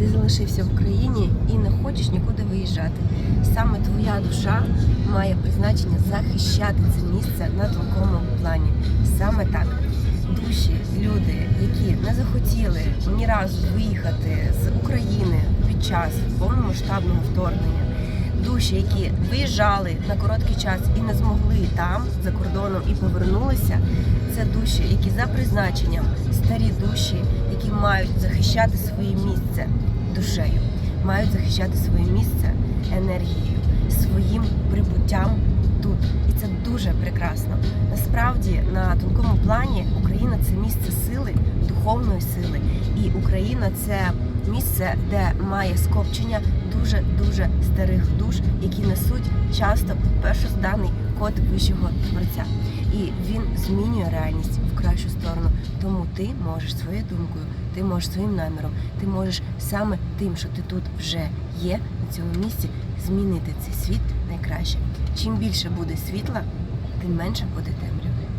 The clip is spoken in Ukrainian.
ти залишився в Україні і не хочеш нікуди виїжджати. Саме твоя душа має призначення захищати це місце на тонкому плані. Саме так. Душі, люди, які не захотіли ні разу виїхати з України під час повномасштабного вторгнення, душі, які виїжджали на короткий час і не змогли там за кордоном і повернулися. Це душі, які за призначенням старі душі, які мають захищати своє місце душею, мають захищати своє місце енергією, своїм прибуттям тут. І це дуже прекрасно. Насправді на тонкому плані Україна це місце сили, духовної сили, і Україна це місце, де має скопчення дуже дуже старих душ, які несуть часто першозданий код вищого творця. І він змінює реальність в кращу сторону. Тому ти можеш своєю думкою, ти можеш своїм наміром, ти можеш саме тим, що ти тут вже є на цьому місці, змінити цей світ найкраще. Чим більше буде світла, тим менше буде темряви.